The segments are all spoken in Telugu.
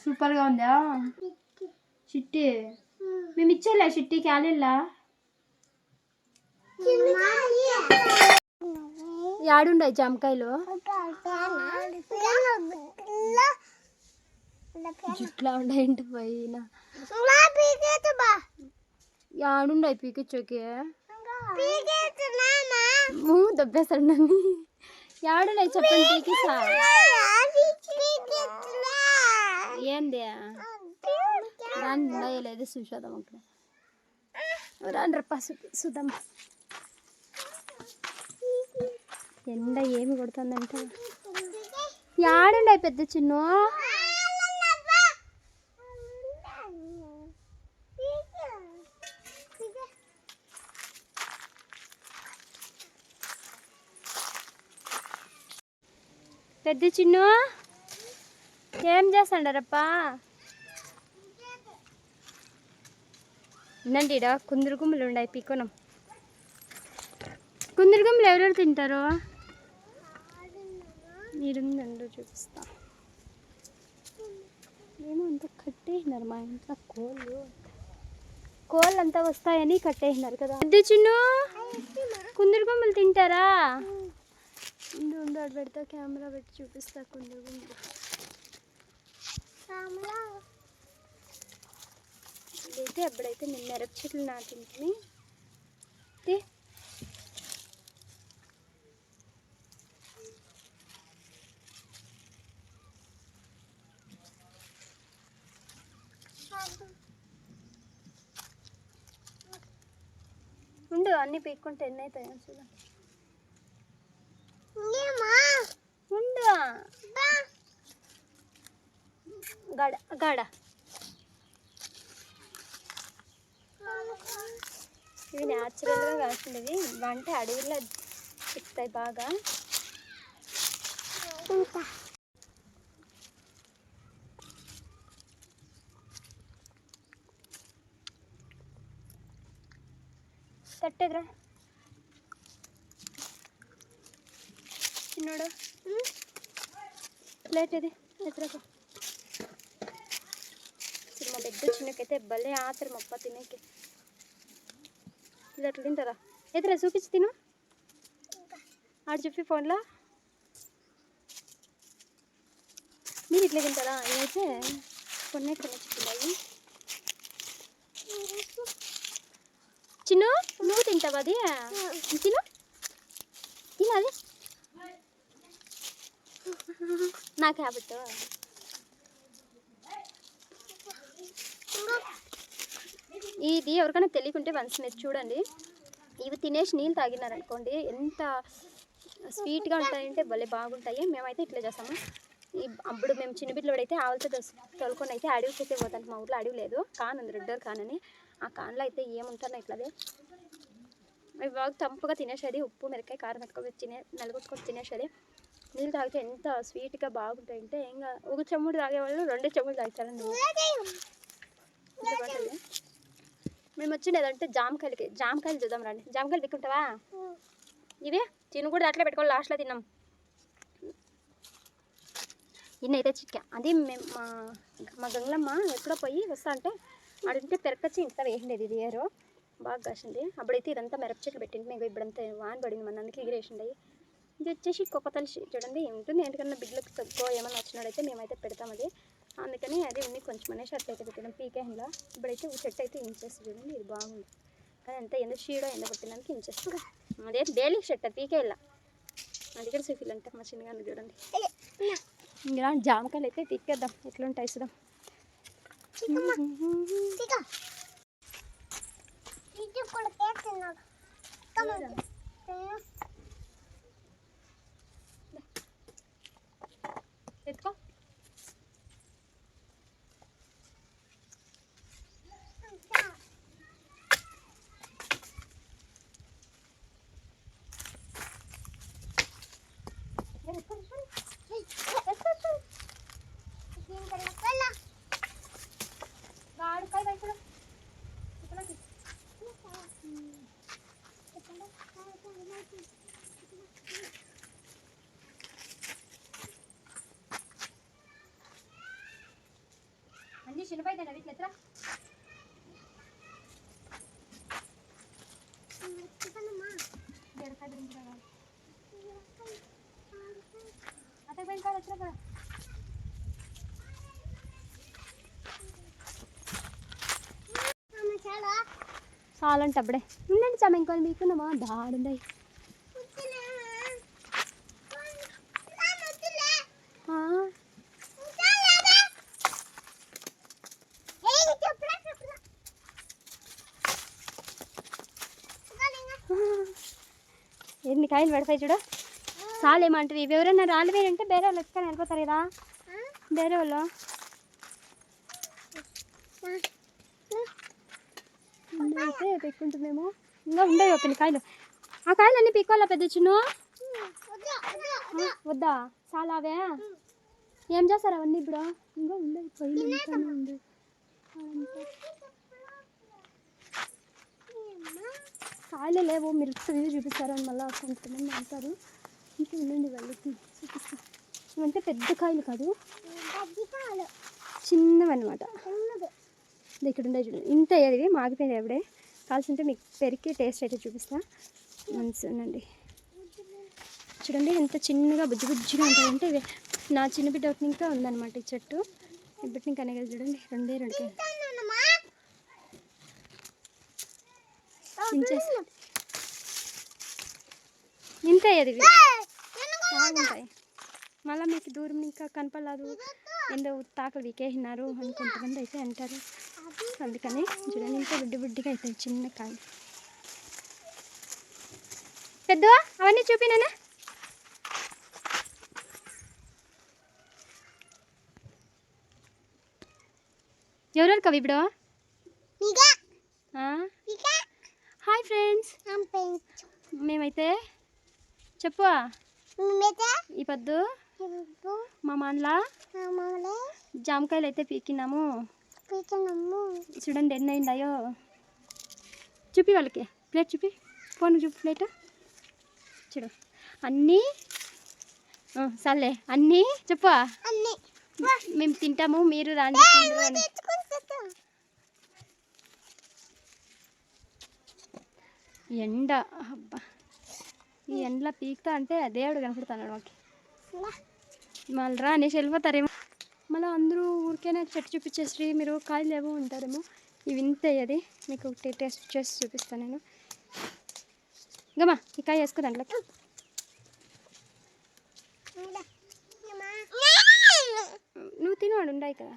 సూపర్గా ఉందా? చిట్టి మేము ఇచ్చేలే చిట్టి క్యాలీలా? యాడుండయి జామకాయలు? జుట్లా ఉండేంటి పోయిన యాడుండయి పీకిచ్చోకి. దెబ్బేస్తాడు నన్ను. యాడుండయి చెప్పండి పీకిసా ఏంది రాని ఉన్నాయో చూసేద్దాం అక్కడ రాని రప్ప చూద్దాం ఎండ ఏమి కొడుతుందంటే యాడండి పెద్ద చిన్ను పెద్ద చిన్న ఏం చేస్తాడారప్పా? నండి ఇడ కుందరు గుమ్మలు ఉన్నాయి పీకోనం. కుందరు గుమ్మలు ఎవరెవరు తింటారు? మీరు చూపిస్తా. ఏమో అంత కట్టేసినారు మా ఇంట్లో కోళ్ళు. కోళ్ళు అంతా వస్తాయని కట్టేసినారు కదా. పెద్ద చిన్ను. కుందరు గుమ్మలు తింటారా? ఇందు ఉండు పెడతా కెమెరా పెట్టి చూపిస్తా కుందరు గుమ్మలు. ఇదైతే ఎప్పుడైతే నేను మిరప చెట్లు నాటింటిని ఉండు అన్నీ పీక్కుంటే ఎన్ని అవుతాయో చూడండి ఉండు గడ గడ. ఇవి న్యాచురల్గా కాస్తుండేవి. అంటే అడవిలో చెప్తాయి బాగా. కట్టేదిరా చిన్నోడు ప్లేట్ ఇది. ఎదురకు మా పెద్ద చిన్నకైతే భలే ఆతరం అప్ప తినేకి. ఇది అట్లా తింటారా? ఎదురా చూపించి తిను. ఆడు చెప్పి ఫోన్లో. మీరు ఇట్లా తింటారా? అయితే కొన్ని కొన్ని చిక్కున్నాయి చిన్ను నువ్వు తింటావు అది? తిను. తినాలి నాకు హ్యాబిట్ ఇది ఎవరికైనా తెలియకుంటే వన్స్ మీరు చూడండి. ఇవి తినేసి నీళ్ళు తాగినారనుకోండి ఎంత స్వీట్గా ఉంటాయంటే భలే బాగుంటాయి. మేమైతే ఇట్లా చేస్తాము. ఈ అప్పుడు మేము చిన్న బిడ్డలు అయితే ఆవులతో తోలుకొని అయితే అడవికి అయితే పోతాను. మా ఊర్లో అడవి లేదు. కాన్ ఉంది రెడ్డర్ కాన్ అని. ఆ కాన్లో అయితే ఏముంటాను ఇట్లాదే అవి బాగా తంపుగా తినేసేది. ఉప్పు మిరకాయ కారం పెట్టుకొని తినే నలుగుట్టుకొని తినేసేది. నీళ్ళు తాగితే ఎంత స్వీట్గా బాగుంటాయి అంటే ఇంకా ఒక చెమ్ముడు తాగేవాళ్ళు రెండు చెమ్ముడు తాగుతారండి. మేము బాగుంటుంది మేము వచ్చిండేదంటే జామకాయలకి జామకాయలు చూద్దాం రండి. జామకాయలు పిక్కుంటావా ఇవి? తిను కూడా అట్లే పెట్టుకోవాలి లాస్ట్లో తిన్నాం. ఇన్నైతే చిక్క అది మేము మా మా గంగలమ్మ ఎప్పుడో పోయి వస్తా అంటే అడిగితే పెరకచ్చి ఇంత వేసిండేది ఇది ఏరో. బాగా కాసింది. అప్పుడైతే ఇదంతా మిరప చెట్లు పెట్టింది. మీకు ఇప్పుడంతా వాన్ పడింది. మన అందుకే ఎగిరేసిండే ఇది వచ్చేసి కొప్పతలి చూడండి. ఉంటుంది. ఎందుకన్నా బిడ్డలకు తక్కువ ఏమన్నా వచ్చినాడైతే మేమైతే పెడతాం అది. అందుకని అది ఉంది కొంచెం అనేసి అట్లయితే పెట్టినాం పీకేహంలో ఇప్పుడైతే ఈ చెట్టు అయితే ఇంచెస్ చూడండి ఇది బాగుంది. కానీ ఎంత ఎందుకు షీడో ఎండ కొట్టినానికి కూడా అదే డైలీ షర్ట్ పీకే ఇలా అది కూడా సిఫిల్ అంటే మా చిన్నగా చూడండి. ఇంకా జామకాయలు అయితే తిక్కేద్దాం ఎట్లుంటాయి ఇస్తాం ఎత్తుకో. చిన్నపోయిందండి అవి ఇట్లా. బీరకాయ బిరించి రావాలి. అత్తకి పోయిన కాడ వచ్చినా కదా చాలంటే అప్పుడే ఉండండి చామ ఇంకో మీకున్నామా దాడుండయి ఎన్ని కాయలు పడతాయి చూడు? చాలు ఏమంటారు? ఇవి ఎవరైనా రాళ్ళు వేరంటే బేరే వాళ్ళు ఎక్కడ వెళ్ళిపోతారు కదా. బేరే వాళ్ళు. అయితే పెట్టుకుంటుందేమో ఇంకా ఉండవు కొన్ని కాయలు ఆ కాయలు అన్ని పీక్కోవాలా పెద్ద చిన్ను? వద్దా? చాలా అవే? ఏం చేస్తారు అవన్నీ ఇప్పుడు? ఇంకా ఉండవు పోయి ఉంది కాయలు లేవు. మీరు వ్యూ చూపిస్తారు? అని మళ్ళీ కొంతమంది అంటారు. ఇంకా ఉండండి వాళ్ళకి చూపిస్తాను ఇవంటే పెద్ద కాయలు కాదు. చిన్నవి అనమాట ఇక్కడ ఉండే చూడండి. ఇంత అయ్యేది మాగిపోయింది ఎప్పుడే కాల్సింటే మీకు పెరికి టేస్ట్ అయితే చూపిస్తా. మంచి ఉండండి చూడండి ఎంత చిన్నగా బుజ్జి బుజ్జిగా ఉంటాయంటే నా చిన్న బిడ్డ ఒకటి ఇంకా ఉందన్నమాట ఈ చెట్టు. ఇప్పటి బిడ్డ ఇంకా చూడండి. రెండే రెండు కాయలు. ఇంతే అది బాగుంటాయి మళ్ళీ మీకు దూరం ఇంకా కనపడలేదు. ఎందో తాకలు వీకేసినారు అని కొంతమంది అయితే అంటారు. అందుకని చూడండి ఇంకా బుడ్డి బుడ్డిగా అవుతాయి చిన్న కాయలు. పెద్ద అవన్నీ చూపినానా? ఎవరెవరు కవి ఇప్పుడు? హాయ్ ఫ్రెండ్స్ మేమైతే చెప్పు. ఈ పొద్దు మా మనల. జామకాయలు అయితే పీకినాము. చూడండి ఎన్ని అయిందాయో చూపి వాళ్ళకి. ప్లేట్ చూపి. ఫోన్ చూపి ప్లేట్. చూడు. అన్నీ. సర్లే. అన్నీ చెప్పు. మేము తింటాము మీరు రాండి తిందురు అని ఎండ. అబ్బా. ఈ ఎండలో పీకుతా అంటే దేవుడు కనపడుతున్నాడు మాకు మళ్ళీ రా అనేసి వెళ్ళిపోతారేమో. మళ్ళీ అందరూ ఊరికేనే చెట్టు చూపించేసి మీరు కాయలు లేవు ఉంటారేమో. ఇవి ఇంత అది. మీకు ఒకటి టేస్ట్ చేసి చూపిస్తాను నేను. గమా ఈ కాయ వేసుకో దాంట్లోకి నువ్వు తినవాడు ఉండాయి కదా.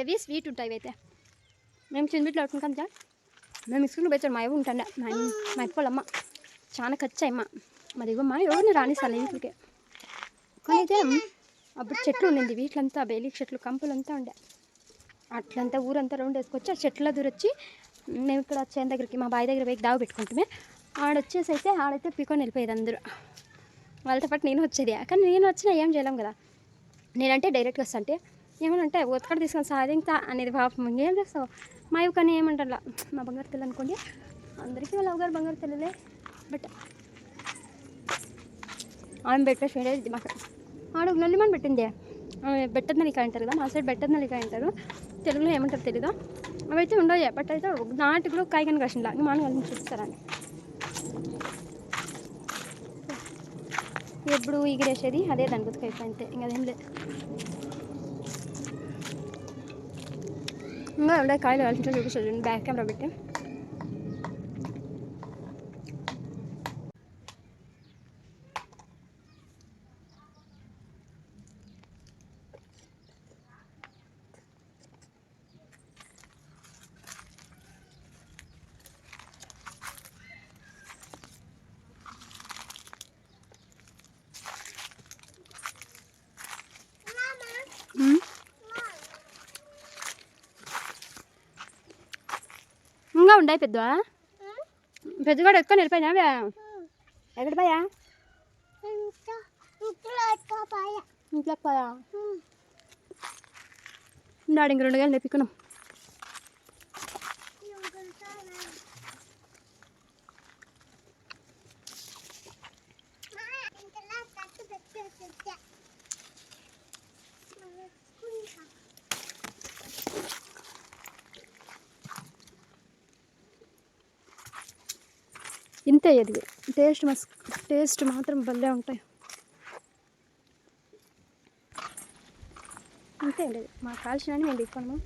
ఇవి స్వీట్ ఉంటాయి అయితే మేము చిన్నబిట్లు అట్టుకుంటాం సార్ మేము ఇసుకుని పోయి మా ఇవి ఉంటాండే. మా మా ఇప్పలమ్మ చాలా ఖర్చు అమ్మ మరి ఇవ్వమ్మ ఎవరిని రానిస్తాను ఇంటికి కానీ అయితే అప్పుడు చెట్లు ఉండింది. వీట్లంతా బేలి చెట్లు కంపులంతా ఉండే. అట్లంతా ఊరంతా రౌండ్ వేసుకొచ్చి ఆ చెట్ల దూరొచ్చి మేము ఇక్కడ చేను దగ్గరికి మా బావి దగ్గర పోయి దావ పెట్టుకుంటామే. ఆడొచ్చేసి అయితే ఆడైతే పీకొని వెళ్ళిపోయేది అందరూ. వాళ్ళతో పాటు నేను వచ్చేది. కానీ నేను వచ్చినా ఏం చేయలేం కదా. నేనంటే డైరెక్ట్గా వస్తా అంటే ఏమనంటే ఒక్కడ తీసుకొని సాధించా అనేది పాపం. ఏం చేస్తావు? మా ఇవి కానీ ఏమంటారు మా బంగారు తెల్ల అనుకోండి. అందరికీ వాళ్ళ అవగారు బంగారు తెల్లలే బట్ ఆమె పెట్టేసి మాకు ఆడ నల్లిమని పెట్టింది. ఆమె బెట్టద నలికాయ అంటారు కదా మా సైడ్ బెట్టద నలికాయ అంటారు. తెలుగులో ఏమంటారు తెలీదా? అవి అయితే ఉండవు బట్ అయితే నాటిలో కాయకని కసిందా ఇంకా మనం వాళ్ళని చూపిస్తారని ఎప్పుడు ఎగిరేసేది అదే దాని గుర్తుకు ఇంకా అదేం లేదు. ఇంకా ఉండే కాయలు కలిసి చూపిస్తుంది బ్యాక్ కెమెరా పెట్టి ఉమ్. ఇంకా ఉండాయి పెద్ద పెద్దగాడు ఎక్కువ నిలిపోయినా ఎక్కడ పోయా? ఇంట్లోకి పోయా ఉండాడు ఇంక రెండు గంటలు ఎత్తుకున్నాం ఇంతే ఎదిగి టేస్ట్ మస్ టేస్ట్ మాత్రం భలే ఉంటాయి. అంతే అండి. మాకు కాల్చిన మేము తీసుకున్నాము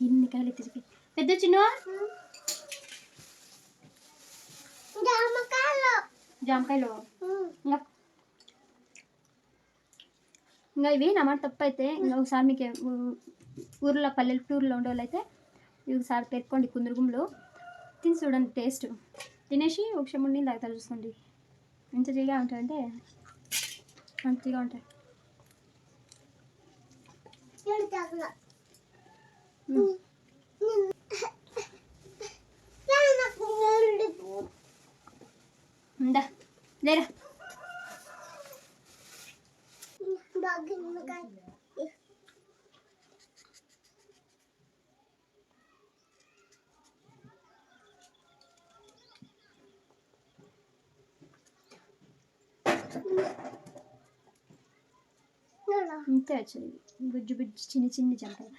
ఇన్ని కాయలు తిరిగి పెద్ద చిన్న జామకాయలు ఇంకా ఇంకా ఇవి నా మాట తప్పు అయితే ఇంకా ఒకసారి మీకు ఊర్లో పల్లెటూరులో ఉండే వాళ్ళు అయితే ఇవి ఒకసారి పెట్టుకోండి కుందురుగుంలో తిని చూడండి టేస్ట్. తినేసి ఒక చెమ్ముడు నీళ్ళు తాగుతారు చూసుకోండి. ఎంత తీగా ఉంటాయంటే తీగా ఉంటాయి. ఉందా లేరా? అంతే వచ్చింది బుజ్జు బుజ్జు చిన్న చిన్న జంకాయలు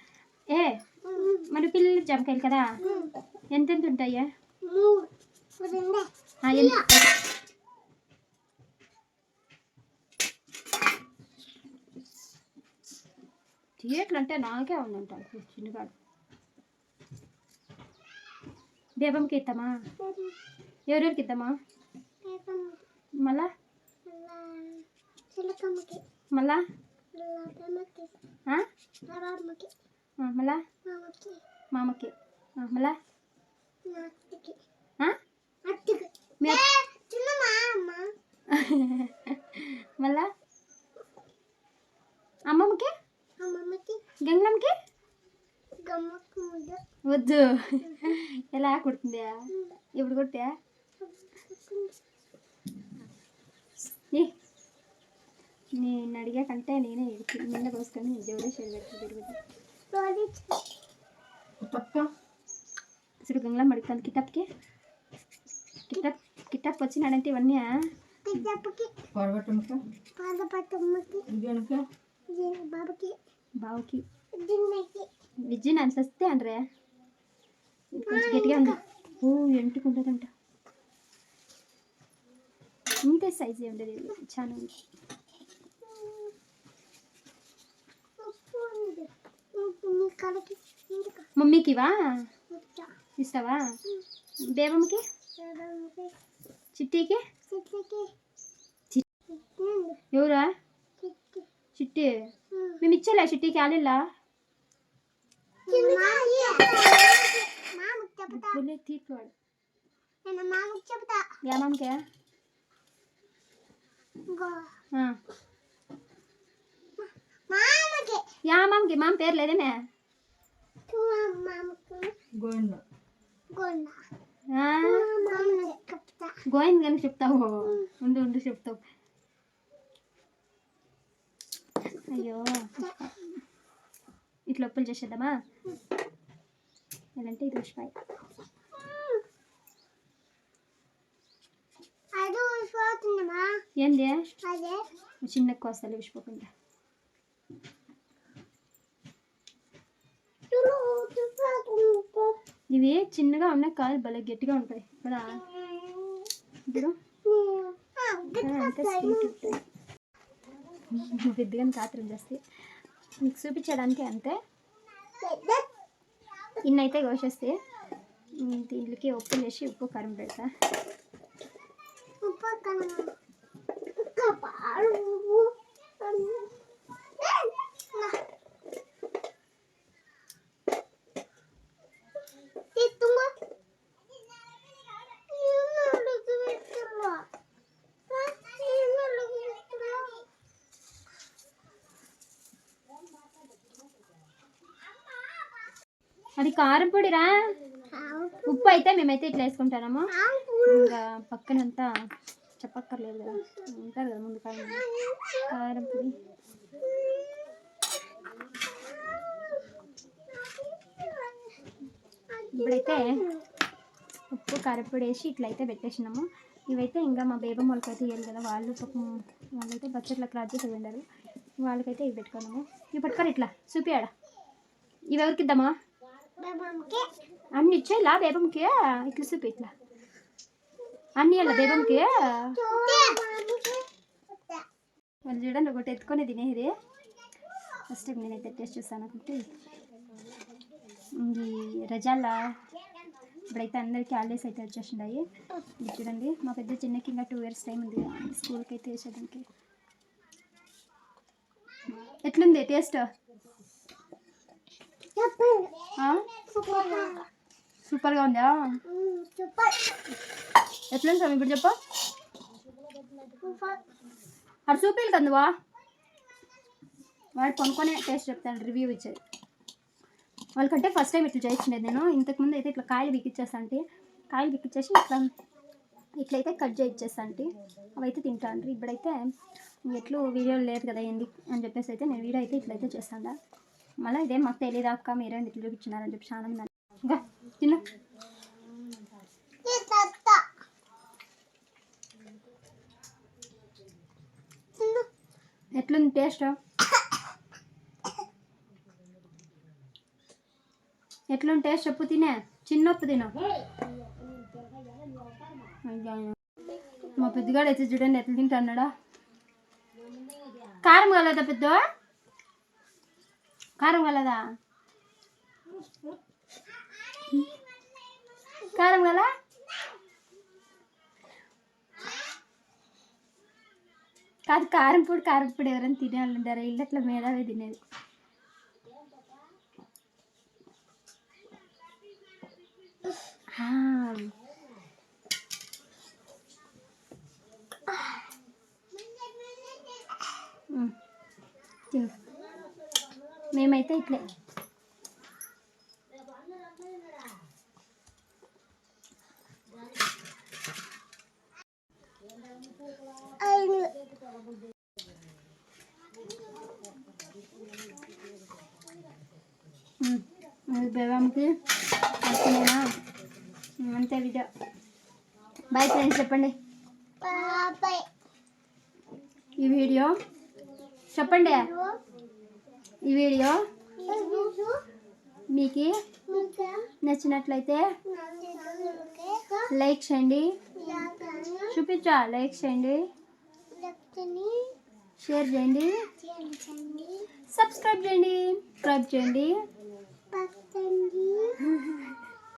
ఏ మన పిల్లలు జంకాయలు కదా ఎంతెంత ఉంటాయా ఏట్లంటే నాకే ఉందంట చిన్నగాడు దీపంకి ఇద్దామా? ఎవరెవరికి ఇద్దామా? మళ్ళా? మళ్ళా? మళ్ళా? మామకి. మళ్ళా? చిన్న మా అమ్మ మళ్ళా? అమ్మమ్మకి? అమ్మమ్మకి గంగమ్మకి గమ్మకు ముద్ద వద్దు. ఎలా కుడుతుందా? ఇప్పుడు కొట్టా నీ నేను అడిగా కంటే నేనే ఇడికి నిన్న కోసుకొని జోడేశ్వరి పెట్టి. తిరుగుతుంది రోడి అసలు గంగలా మడుతుంది కిటప్కి? కిటప్ కిటప్ వచ్చినాడంటే ఇవన్నీ పాదపట్టమ్మకి ఇదేనక బాబుకి? బావుకి. విజ్జి నన్ను వస్తే అండ్రే ఇది కొంచెం గట్టిగా ఉంది. ఓ ఎంటుకుంటుందంట. ఇంతే సైజే ఉండేది. చాలా ఉంది. మమ్మీకివా? ఇస్తావా? దేవమ్మకి? చిట్టికి. ఎవరా? చిట్టి చిట్టి మేము ఇచ్చేలే చిట్టికి ఆలిల్లా మామకి చెప్తా బుల్లే తీర్చువాడు నేను మామకి చెప్తా యా మామకే ఇంకో ఆ. మామకి యా మామకి మామ పేరు లేదేమే మామకి గోవింద గొండ ఆ, మామకి చెప్తా గోవింద్ కానీ చెప్తావు ఉండు ఉండు చెప్తావు అయ్యో. ఇట్లా ఒప్పులు చేసేద్దామా? ఎలాంటి ఇది ఉసిపాయ ఏంది? చిన్న కోస్తాలు విసిపోకుండా ఇవి చిన్నగా ఉన్నాయి కాదు భలే గట్టిగా ఉంటాయి. కదా? ఇప్పుడు? అంతే స్వీట్ ఉంటాయి. పెద్దగా కాత్రం చేస్తే మీకు చూపించడానికి అంతే. ఇన్నైతే కోసేస్తే దీనికి ఉప్పు చేసి ఉప్పు కారం పెడతా. ఉప్పు కలమ అది కారం పొడిరా? ఉప్పు అయితే మేమైతే ఇట్లా వేసుకుంటాము ఇంకా పక్కనంతా చెప్పక్కర్లేదు కదా. ఉంటారు కదా ముందు కారం కారం పొడి. ఇప్పుడైతే ఉప్పు కారపొడి వేసి ఇట్లయితే పెట్టేసినాము. ఇవైతే ఇంకా మా బేబం వాళ్ళకైతే ఇవ్వాలి కదా. వాళ్ళు వాళ్ళైతే బడ్జెట్లో క్రాచ్ చేసి ఉండరు. వాళ్ళకైతే ఇవి పెట్టుకున్నాము. ఇవి పట్టుకొని ఇట్లా చూపియాడ? ఇవి ఎవరికి ఇద్దామా? అన్ని ఇచ్చేలా? బేబంకి ఇట్లా చూపి ఇట్లా అన్ని ఇవ్వాల బేబంకి వాళ్ళు చూడండి ఒకటి ఎత్తుకొని తినేది. ఫస్ట్ టైం నేనైతే టేస్ట్ చూస్తాను అనుకుంటే. ఇది రజాల ఇప్పుడైతే అందరికీ హాలిడేస్ అయితే వచ్చేసిండాయి. ఇది చూడండి మా పెద్ద చిన్నకి ఇంకా టూ ఇయర్స్ టైం ఉంది. స్కూల్కి అయితే వేసేదానికి ఎట్లుంది టేస్ట్? సూపర్గా ఉందా? ఎట్లా ఎట్లుంది స్వామి? ఇప్పుడు చెప్పు. సూపర్ అటు చూపిలు కందువా. వాడు కొనుక్కొనే టేస్ట్ చెప్తాడు రివ్యూ ఇచ్చేది. వాళ్ళకంటే ఫస్ట్ టైం ఇట్లా చేయించినది నేను. ఇంతకుముందు అయితే ఇట్లా కాయలు బిక్కిచ్చేస్తా కాయలు బిక్కిచ్చేసి ఇట్లా ఇట్లయితే కట్ చేయించేస్తాంటే అవైతే తింటాను ఇప్పుడైతే ఎట్లు వీడియోలు లేదు కదా ఏంది అని చెప్పేసి అయితే నేను వీడియో అయితే ఇట్లయితే చేస్తాను మళ్ళీ ఇదే మాకు తెలియదు అక్క మీరే ఇట్లా చూపించినారని చెప్పి ఆనందం ఇంకా తిన్న ఎట్లుంది టేస్ట్? ఎట్లుంది టేస్ట్? చెప్పు తినే. చిన్నప్పు తిన. మా పెద్దగాడు అయితే చూడండి ఎట్లా తింటున్నాడా కారం కలదా పెద్ద కారం కలదా కారం కల కాదు కారం పొడి కారం పొడి ఎవరైనా తినేవాళ్ళు ఉంటారా ఇల్లు అట్లా మేధావే తినేది ఆ. ఉమ్. తిను మేమైతే ఇట్లే. బేబాంకి అంతే వీడియో బాయ్ ఫ్రెండ్స్ చెప్పండి. ఈ వీడియో చెప్పండి. ఈ వీడియో మీకు నచ్చినట్లయితే లైక్ చేయండి. చూపించా లైక్ చేయండి. షేర్ చేయండి. సబ్స్క్రైబ్ చేయండి. సబ్స్క్రైబ్ చేయండి.